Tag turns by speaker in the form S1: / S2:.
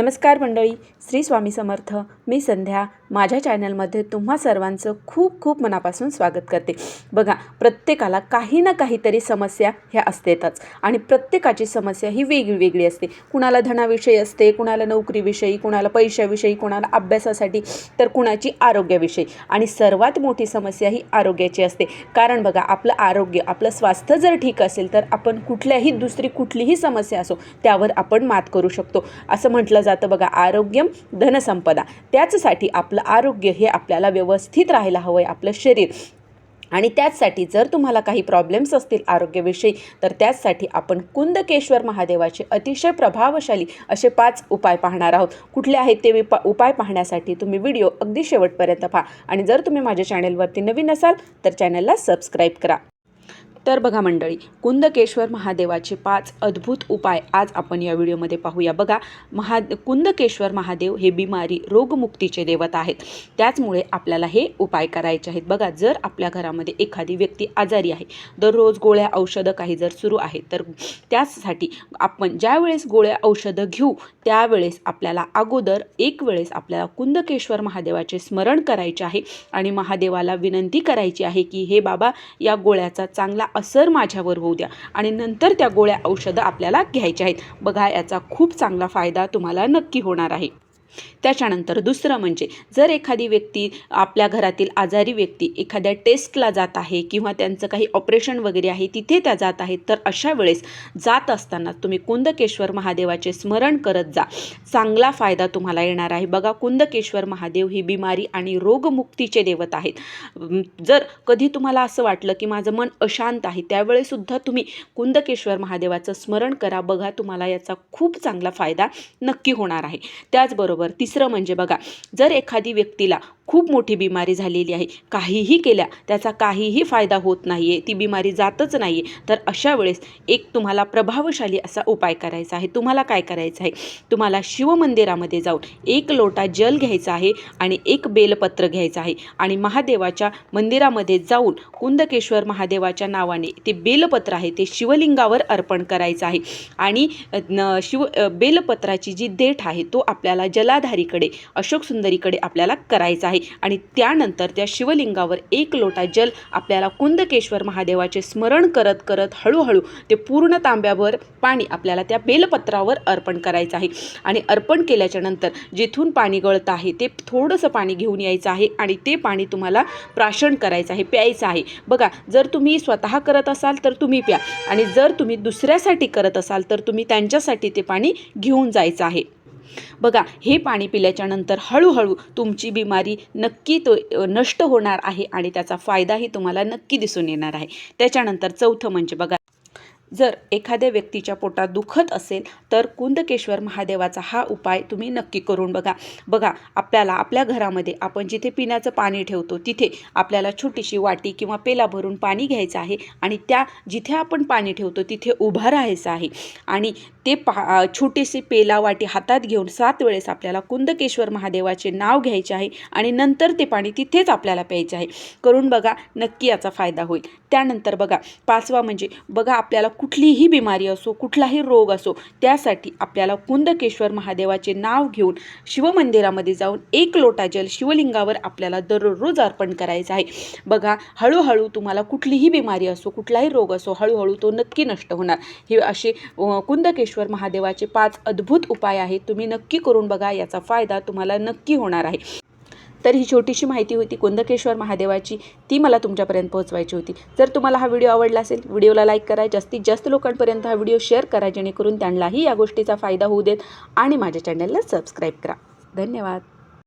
S1: नमस्कार मंडळी श्री स्वामी समर्थ. मी संध्या. माझ्या चॅनलमध्ये तुम्हा सर्वांचं खूप खूप मनापासून स्वागत करते. बघा प्रत्येकाला काही ना काहीतरी समस्या ह्या असतेतच आणि प्रत्येकाची समस्या ही वेगळी वेगळी असते. कुणाला धनाविषयी असते कुणाला नोकरीविषयी कुणाला पैशाविषयी कुणाला अभ्यासासाठी तर कुणाची आरोग्याविषयी. आणि सर्वात मोठी समस्या ही आरोग्याची असते. कारण बघा आपलं आरोग्य आपलं स्वास्थ्य जर ठीक असेल तर आपण कुठल्याही दुसरी कुठलीही समस्या असो त्यावर आपण मात करू शकतो. असं म्हटलं जातं. बघा आरोग्यम धनसंपदा. त्याचसाठी आपलं आरोग्य हे आपल्याला व्यवस्थित राहायला हवं आहे आपलं शरीर. आणि त्याचसाठी जर तुम्हाला काही प्रॉब्लेम्स असतील आरोग्याविषयी तर त्याचसाठी आपण कुंदकेश्वर महादेवाचे अतिशय प्रभावशाली असे पाच उपाय पाहणार आहोत. कुठले आहेत ते विपा उपाय पाहण्यासाठी तुम्ही व्हिडिओ अगदी शेवटपर्यंत पहा. आणि जर तुम्ही माझ्या चॅनलवरती नवीन असाल तर चॅनलला सबस्क्राईब करा. तर बघा मंडळी कुंदकेश्वर महादेवाचे पाच अद्भुत उपाय आज आपण या व्हिडिओमध्ये पाहूया. बघा महा कुंदकेश्वर महादेव हे बिमारी रोगमुक्तीचे देवत आहेत. त्याचमुळे आपल्याला हे उपाय करायचे आहेत. बघा जर आपल्या घरामध्ये एखादी व्यक्ती आजारी आहे दररोज गोळ्या औषधं काही जर सुरू आहेत तर त्याचसाठी आपण ज्यावेळेस गोळ्या औषधं घेऊ त्यावेळेस आपल्याला अगोदर एक वेळेस आपल्याला कुंदकेश्वर महादेवाचे स्मरण करायचे आहे आणि महादेवाला विनंती करायची आहे की हे बाबा या गोळ्याचा चांगला असर माझ्यावर होऊ द्या. आणि नंतर त्या गोळ्या औषधं आपल्याला घ्यायच्या आहेत. बघा याचा खूप चांगला फायदा तुम्हाला नक्की होणार आहे. त्याच्यानंतर दुसरं म्हणजे जर एखादी व्यक्ती आपल्या घरातील आजारी व्यक्ती एखाद्या टेस्टला जात आहे किंवा त्यांचं काही ऑपरेशन वगैरे आहे तिथे त्या जात आहेत तर अशा वेळेस जात असताना तुम्ही कुंदकेश्वर महादेवाचे स्मरण करत जा. चांगला फायदा तुम्हाला येणार आहे. बघा कुंदकेश्वर महादेव ही बिमारी आणि रोगमुक्तीचे देवत आहेत. जर कधी तुम्हाला असं वाटलं की माझं मन अशांत आहे त्यावेळेसुद्धा तुम्ही कुंदकेश्वर महादेवाचं स्मरण करा. बघा तुम्हाला याचा खूप चांगला फायदा नक्की होणार आहे. त्याचबरोबर तिसरं म्हणजे बघा जर एखादी व्यक्तीला खूप मोठी बिमारी झालेली आहे. काहीही केल्या त्याचा काहीही फायदा होत नाही आहे ती बिमारी जातच नाही आहे तर अशा वेळेस एक तुम्हाला प्रभावशाली असा उपाय करायचा आहे. तुम्हाला काय करायचं आहे? तुम्हाला शिवमंदिरामध्ये जाऊन एक लोटा जल घ्यायचा आहे आणि एक बेलपत्र घ्यायचं आहे. आणि महादेवाच्या मंदिरामध्ये जाऊन कुंदकेश्वर महादेवाच्या नावाने ते बेलपत्र आहे ते शिवलिंगावर अर्पण करायचं आहे. आणि न शिव बेलपत्राची जी देठ आहे तो आपल्याला जलाधारीकडे अशोक सुंदरीकडे आपल्याला करायचा आहे. आणि त्यानंतर त्या शिवलिंगावर एक लोटा जल आपल्याला कुंदकेश्वर महादेवाचे स्मरण करत करत हळूहळू ते पूर्ण तांब्यावर पाणी आपल्याला त्या बेलपत्रावर अर्पण करायचं आहे. आणि अर्पण केल्याच्यानंतर जिथून पाणी गळत आहे ते थोडंसं पाणी घेऊन यायचं आहे आणि ते पाणी तुम्हाला प्राशन करायचं आहे प्यायचं आहे. बघा जर तुम्ही स्वतः करत असाल तर तुम्ही प्या आणि जर तुम्ही दुसऱ्यासाठी करत असाल तर तुम्ही त्यांच्यासाठी ते पाणी घेऊन जायचं आहे. बघा हे पाणी पिल्याच्या नंतर हळूहळू तुमची बिमारी नक्की तो नष्ट होणार आहे आणि त्याचा फायदाही तुम्हाला नक्की दिसून येणार आहे. त्याच्यानंतर चौथं म्हणजे बघा जर एखाद्या व्यक्तीच्या पोटात दुखत असेल तर कुंदकेश्वर महादेवाचा हा उपाय तुम्ही नक्की करून बघा. बघा आपल्याला आपल्या घरामध्ये आपण जिथे पिण्याचं पाणी ठेवतो तिथे आपल्याला छोटीशी वाटी किंवा पेला भरून पाणी घ्यायचं आहे आणि त्या जिथे आपण पाणी ठेवतो तिथे उभं राहायचं आहे. आणि ते पा छोटीशी पेला वाटी हातात घेऊन सात वेळेस आपल्याला कुंदकेश्वर महादेवाचे नाव घ्यायचे आहे आणि नंतर ते पाणी तिथेच आपल्याला प्यायचे आहे. करून बघा नक्की याचा फायदा होईल. त्यानंतर बघा पाचवा म्हणजे बघा आपल्याला कुठलीही बिमारी असो कुठलाही रोग असो त्यासाठी आपल्याला कुंदकेश्वर महादेवाचे नाव घेऊन शिवमंदिरामध्ये जाऊन एक लोटा जल शिवलिंगावर आपल्याला दररोज अर्पण करायचं आहे. बघा हळूहळू तुम्हाला कुठलीही बिमारी असो कुठलाही रोग असो हळूहळू तो नक्की नष्ट होणार. हे असे कुंदकेश्वर महादेवाचे पाच अद्भुत उपाय आहेत. तुम्ही नक्की करून बघा याचा फायदा तुम्हाला नक्की होणार आहे. तर ही छोटीशी माहिती होती कुंदकेश्वर महादेवाची. ती मला तुमच्यापर्यंत पोहोचवायची होती. जर तुम्हाला हा व्हिडिओ आवडला असेल व्हिडिओला लाईक करा. जास्तीत जास्त लोकांपर्यंत हा व्हिडिओ शेअर करा जेणेकरून त्यांनाही या गोष्टीचा फायदा होऊ देत. आणि माझ्या चॅनलला सबस्क्राईब करा. धन्यवाद.